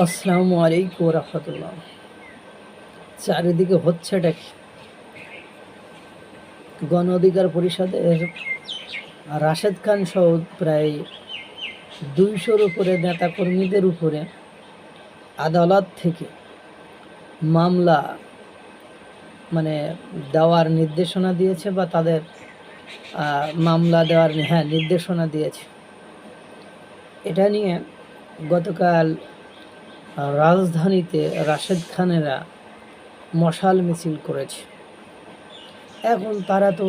আসসালামু আলাইকুম রহমতুল্লাহ। চারিদিকে হচ্ছে এটা কি? গণ অধিকার পরিষদের রাশেদ খান সহ প্রায় দুইশোর উপরে নেতাকর্মীদের উপরে আদালত থেকে মামলা মানে দেওয়ার নির্দেশনা দিয়েছে বা তাদের মামলা দেওয়ার হ্যাঁ নির্দেশনা দিয়েছে। এটা নিয়ে গতকাল রাজধানীতে রাশেদ খানেরা মশাল মিছিল করেছে। এখন তারা তো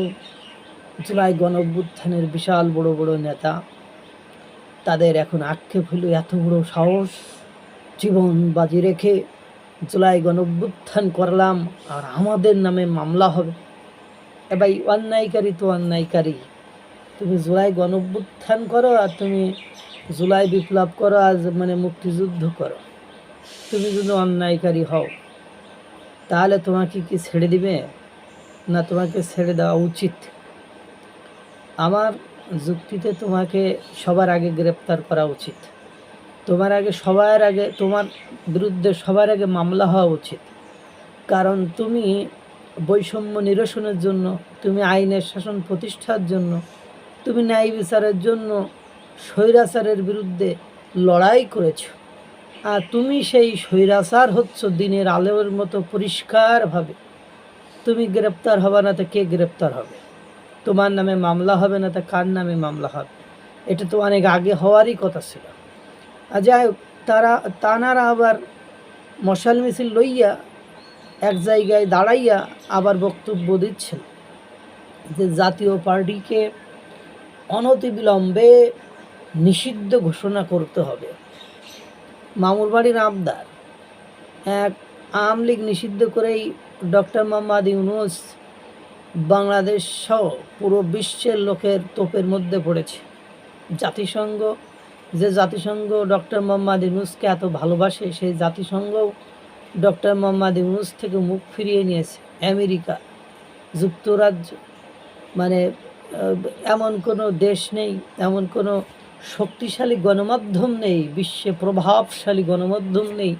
জুলাই গণঅভ্যুত্থানের বিশাল বড় বড় নেতা। তাদের এখন আক্ষেপ হলো এত বড় সাহস, জীবন বাজি রেখে জুলাই গণঅভ্যুত্থান করলাম আর আমাদের নামে মামলা হবে। এ ভাই, অন্যায়কারী তো অন্যায়কারী। তুমি জুলাই গণঅভ্যুত্থান করো আর তুমি জুলাই বিপ্লব করো আজ মানে মুক্তিযুদ্ধ করো। তুমি যদি অন্যায়কারী হও, তাহলে তোমাকে কি ছেড়ে দিবে? না, তোমাকে ছেড়ে দেওয়া উচিত। আমার যুক্তিতে তোমাকে সবার আগে গ্রেপ্তার করা উচিত। তোমার আগে, সবার আগে, তোমার বিরুদ্ধে সবার আগে মামলা হওয়া উচিত। কারণ তুমি বৈষম্য নিরসনের জন্য, তুমি আইনের শাসন প্রতিষ্ঠার জন্য, তুমি ন্যায় বিচারের জন্য স্বৈরাচারের বিরুদ্ধে লড়াই করেছ। তুমি সেই স্বৈরাচার হচ্ছ দিনের আলোর মতো পরিষ্কারভাবে। তুমি গ্রেপ্তার হবে না তো কে গ্রেপ্তার হবে? তোমার নামে মামলা হবে না তো কার নামে মামলা হবে? এটা তো অনেক আগে হওয়ারই কথা ছিল। আর যাই হোক, তারা, তানারা আবার মশাল মিছিল লইয়া এক জায়গায় দাঁড়াইয়া আবার বক্তব্য দিচ্ছেন যে জাতীয় পার্টিকে অনতিবিলম্বে নিষিদ্ধ ঘোষণা করতে হবে। মামুর বাড়ির আবদার এক আওয়ামী লীগ নিষিদ্ধ করেই ডক্টর মোহাম্মদ ইউনুস বাংলাদেশ সহ পুরো বিশ্বের লোকের তোপের মধ্যে পড়েছে। জাতিসংঘ, যে জাতিসংঘ ডক্টর মোহাম্মদ ইউনুসকে এত ভালোবাসে, সেই জাতিসংঘ ডক্টর মোহাম্মদ ইউনুস থেকে মুখ ফিরিয়ে নিয়েছে। আমেরিকা, যুক্তরাজ্য মানে এমন কোনো দেশ নেই, এমন কোনো শক্তিশালী গণমাধ্যম নেই, বিশ্বে প্রভাবশালী গণমাধ্যম নেই,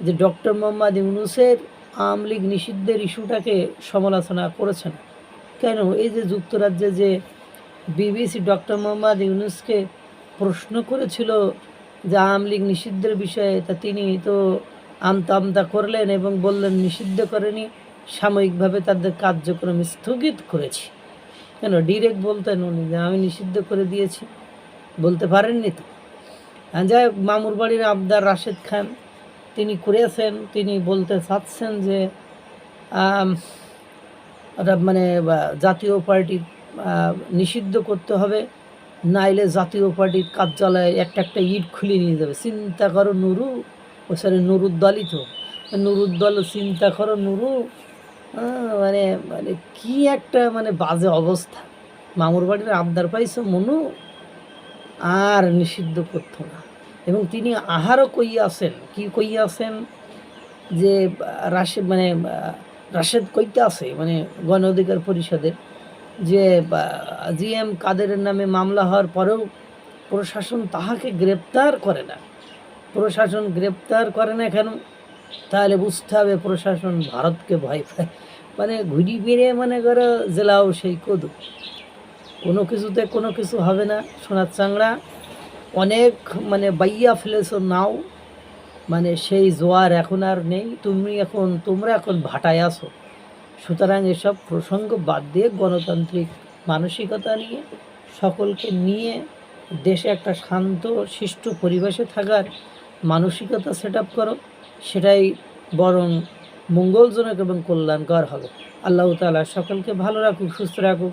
যে ডক্টর মোহাম্মদ ইউনুসের আওয়ামী লীগ নিষিদ্ধের ইস্যুটাকে সমালোচনা করেছেন। কেন? এই যে যুক্তরাজ্যে যে বিবিসি ডক্টর মোহাম্মদ ইউনুসকে প্রশ্ন করেছিল যে আওয়ামী লীগ নিষিদ্ধের বিষয়ে, তা তিনি তো আমতা আমতা করলেন এবং বললেন নিষিদ্ধ করেনি, সাময়িকভাবে তাদের কার্যক্রম স্থগিত করেছি। কেন? ডিরেক্ট বলতেন উনি যে আমি নিষিদ্ধ করে দিয়েছি। বলতে পারেননি তো। আর যাই হোক, মামুর বাড়ির আবদার রাশেদ খান, তিনি করেছেন, তিনি বলতে চাচ্ছেন যে মানে জাতীয় পার্টি নিষিদ্ধ করতে হবে, নাইলে জাতীয় পার্টির কার্যালয়ে একটা একটা ইট খুলে নিয়ে যাবে। চিন্তা করো নুরু, ও সরি নুরুদ্দলই তো। নুরুদ্দল, চিন্তা করো নুরু মানে মানে কি একটা মানে বাজে অবস্থা। মামুর বাড়ির আবদার পাইছো মনু? আর নিষিদ্ধ করতো না। এবং তিনি আহারও কইয়াছেন। কি কইয়াছেন? যে রাশেদ মানে রাশেদ কইতে আছে মানে গণ অধিকার পরিষদের, যে জি এম কাদেরের নামে মামলা হওয়ার পরেও প্রশাসন তাহাকে গ্রেপ্তার করে না। প্রশাসন গ্রেপ্তার করে না কেন? তাহলে বুঝতে হবে প্রশাসন ভারতকে ভয় পায়। মানে ঘুরি ফিরে মনে করো জেলাও সেই কদু। কোনো কিছুতে কোনো কিছু হবে না। সোনার চাংড়া, অনেক মানে বাইয়া ফেলেছো নাও। মানে সেই জোয়ার এখন আর নেই। তুমি এখন, তোমরা এখন ভাটায় আসো সুতরাং এসব প্রসঙ্গ বাদ দিয়ে গণতান্ত্রিক মানসিকতা নিয়ে, সকলকে নিয়ে দেশে একটা শান্ত, শিষ্ট পরিবেশে থাকার মানসিকতা সেট আপ করো। সেটাই বরং মঙ্গলজনক এবং কল্যাণকর হবে। আল্লাহ তাআলা সকলকে ভালো রাখুক, সুস্থ রাখুক।